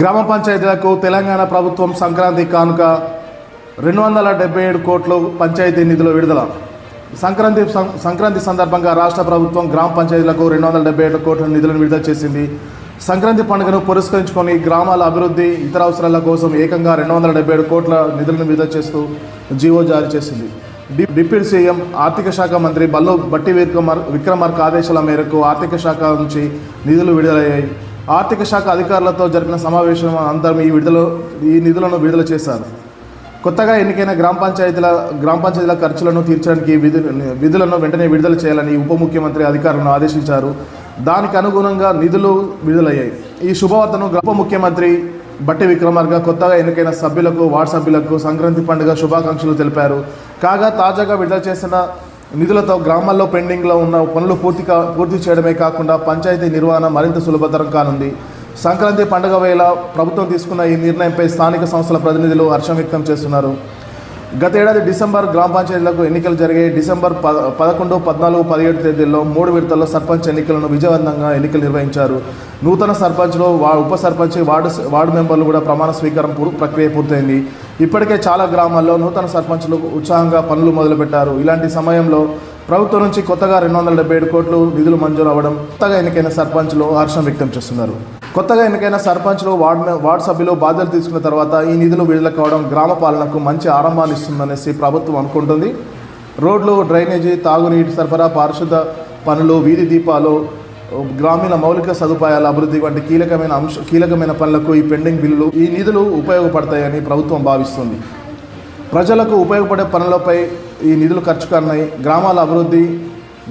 గ్రామ పంచాయతీలకు తెలంగాణ ప్రభుత్వం సంక్రాంతి కానుక రెండు వందల డెబ్బై ఏడు కోట్లు పంచాయతీ నిధుల విడుదల. సంక్రాంతి సంక్రాంతి సందర్భంగా రాష్ట్ర ప్రభుత్వం గ్రామ పంచాయతీలకు రెండు వందల డెబ్బై ఏడు కోట్ల నిధులను విడుదల చేసింది. సంక్రాంతి పండుగను పురస్కరించుకొని గ్రామాల అభివృద్ధి ఇతర అవసరాల కోసం ఏకంగా రెండు వందల డెబ్బై ఏడు కోట్ల నిధులను విడుదల చేస్తూ జీవో జారీ చేసింది. డి- డిప్యూటీ సీఎం ఆర్థిక శాఖ మంత్రి బల్లు బట్టి విక్రమర్ విక్రమార్క ఆదేశాల మేరకు ఆర్థిక శాఖ నుంచి నిధులు విడుదలయ్యాయి. ఆర్థిక శాఖ అధికారులతో జరిపిన సమావేశం అనంతరం ఈ విడుదల ఈ నిధులను విడుదల చేశారు. కొత్తగా ఎన్నికైన గ్రామ పంచాయతీల గ్రామ పంచాయతీల ఖర్చులను తీర్చడానికి విధు విధులను వెంటనే విడుదల చేయాలని ఉప ముఖ్యమంత్రి అధికారులను ఆదేశించారు. దానికి అనుగుణంగా నిధులు విడుదలయ్యాయి. ఈ శుభవార్తను ఉప ముఖ్యమంత్రి బట్టి విక్రమార్క కొత్తగా ఎన్నికైన సభ్యులకు వార్డు సభ్యులకు సంక్రాంతి పండుగ శుభాకాంక్షలు తెలిపారు. కాగా తాజాగా విడుదల చేసిన నిధులతో గ్రామాల్లో పెండింగ్లో ఉన్న పనులు పూర్తిగా పూర్తి చేయడమే కాకుండా పంచాయతీ నిర్వహణ మరింత సులభతరం కానుంది. సంక్రాంతి పండుగ వేళ ప్రభుత్వం తీసుకున్న ఈ నిర్ణయంపై స్థానిక సంస్థల ప్రతినిధులు హర్షం వ్యక్తం చేస్తున్నారు. గత ఏడాది డిసెంబర్ గ్రామ పంచాయతీలకు ఎన్నికలు జరిగాయి. డిసెంబర్ పద పదకొండు పద్నాలుగు పదిహేడు తేదీల్లో మూడు విడతల్లో సర్పంచ్ ఎన్నికలను విజయవంతంగా ఎన్నికలు నిర్వహించారు. నూతన సర్పంచ్లో వా ఉప సర్పంచ్ వార్డు వార్డు మెంబర్లు కూడా ప్రమాణ స్వీకారం ప్రక్రియ పూర్తయింది. ఇప్పటికే చాలా గ్రామాల్లో నూతన సర్పంచ్లు ఉత్సాహంగా పనులు మొదలుపెట్టారు. ఇలాంటి సమయంలో ప్రభుత్వం నుంచి కొత్తగా రెండు వందల డెబ్బై ఏడు కోట్లు నిధులు మంజూరు అవ్వడం కొత్తగా ఎన్నికైన సర్పంచ్లు హర్షం వ్యక్తం చేస్తున్నారు. కొత్తగా ఎన్నికైన సర్పంచ్లు వార్డు వార్డు సభ్యులు బాధ్యతలు తీసుకున్న తర్వాత ఈ నిధులు విడుదల కావడం గ్రామ పాలనకు మంచి ఆరంభాన్ని ఇస్తుందనేసి ప్రభుత్వం అనుకుంటుంది. రోడ్లు డ్రైనేజీ తాగునీటి సరఫరా పారిశుద్ధ పనులు వీధి దీపాలు గ్రామీణ మౌలిక సదుపాయాల అభివృద్ధి వంటి కీలకమైన అంశ కీలకమైన పనులకు ఈ పెండింగ్ బిల్లులు ఈ నిధులు ఉపయోగపడతాయని ప్రభుత్వం భావిస్తుంది. ప్రజలకు ఉపయోగపడే పనులపై ఈ నిధులు ఖర్చు కానున్నాయి. గ్రామాల అభివృద్ధి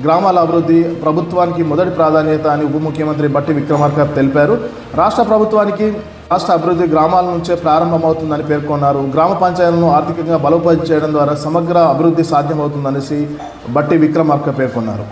గ్రామాల అభివృద్ధి ప్రభుత్వానికి మొదటి ప్రాధాన్యత అని ఉప ముఖ్యమంత్రి బట్టి విక్రమార్క తెలిపారు. రాష్ట్ర ప్రభుత్వానికి రాష్ట్ర అభివృద్ధి గ్రామాల నుంచే ప్రారంభమవుతుందని పేర్కొన్నారు. గ్రామ పంచాయతీలను ఆర్థికంగా బలోపేతం చేయడం ద్వారా సమగ్ర అభివృద్ధి సాధ్యమవుతుందనేసి బట్టి విక్రమార్క పేర్కొన్నారు.